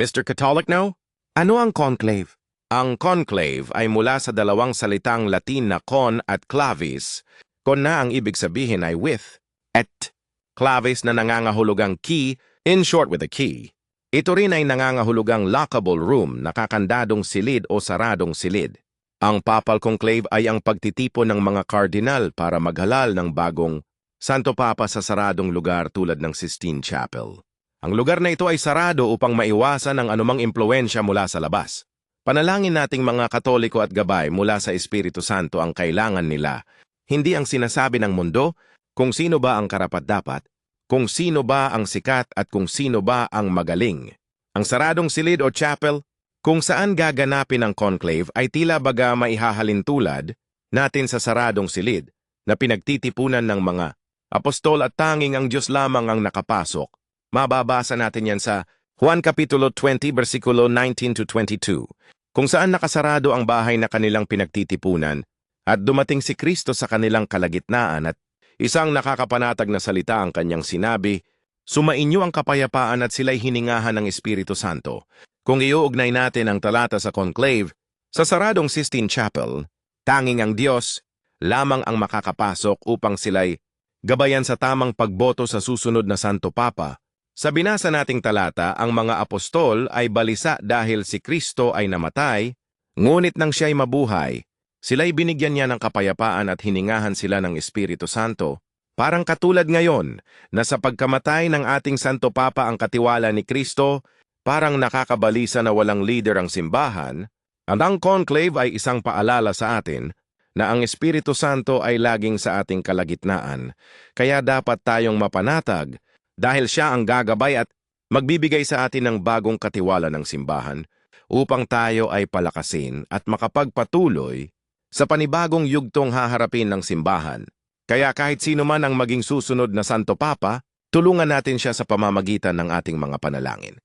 Mr. Catholic now? Ano ang conclave? Ang conclave ay mula sa dalawang salitang Latin na con at clavis. Con na ang ibig sabihin ay with, et. Clavis na nangangahulugang key, in short with a key. Ito rin ay nangangahulugang lockable room, nakakandadong silid o saradong silid. Ang papal conclave ay ang pagtitipon ng mga kardinal para maghalal ng bagong Santo Papa sa saradong lugar tulad ng Sistine Chapel. Ang lugar na ito ay sarado upang maiwasan ang anumang impluensya mula sa labas. Panalangin nating mga katoliko at gabay mula sa Espiritu Santo ang kailangan nila, hindi ang sinasabi ng mundo kung sino ba ang karapat-dapat, kung sino ba ang sikat at kung sino ba ang magaling. Ang saradong silid o chapel, kung saan gaganapin ang conclave ay tila baga maihahalin tulad natin sa saradong silid na pinagtitipunan ng mga apostol at tanging ang Diyos lamang ang nakapasok. Mababasa natin yan sa Juan Kapitulo 20, versikulo 19 to 22, kung saan nakasarado ang bahay na kanilang pinagtitipunan at dumating si Kristo sa kanilang kalagitnaan at isang nakakapanatag na salita ang kanyang sinabi, Sumainyo ang kapayapaan at sila'y hiningahan ng Espiritu Santo. Kung iuugnay natin ang talata sa conclave, sa saradong Sistine Chapel, tanging ang Diyos lamang ang makakapasok upang sila'y gabayan sa tamang pagboto sa susunod na Santo Papa. Sa binasa nating talata, ang mga apostol ay balisa dahil si Kristo ay namatay, ngunit nang siya'y mabuhay, sila'y binigyan niya ng kapayapaan at hiningahan sila ng Espiritu Santo. Parang katulad ngayon na sa pagkamatay ng ating Santo Papa ang katiwala ni Kristo, parang nakakabalisa na walang leader ang simbahan, at ang conclave ay isang paalala sa atin na ang Espiritu Santo ay laging sa ating kalagitnaan, kaya dapat tayong mapanatag dahil siya ang gagabay at magbibigay sa atin ng bagong katiwala ng simbahan upang tayo ay palakasin at makapagpatuloy sa panibagong yugtong haharapin ng simbahan. Kaya kahit sino man ang maging susunod na Santo Papa, tulungan natin siya sa pamamagitan ng ating mga panalangin.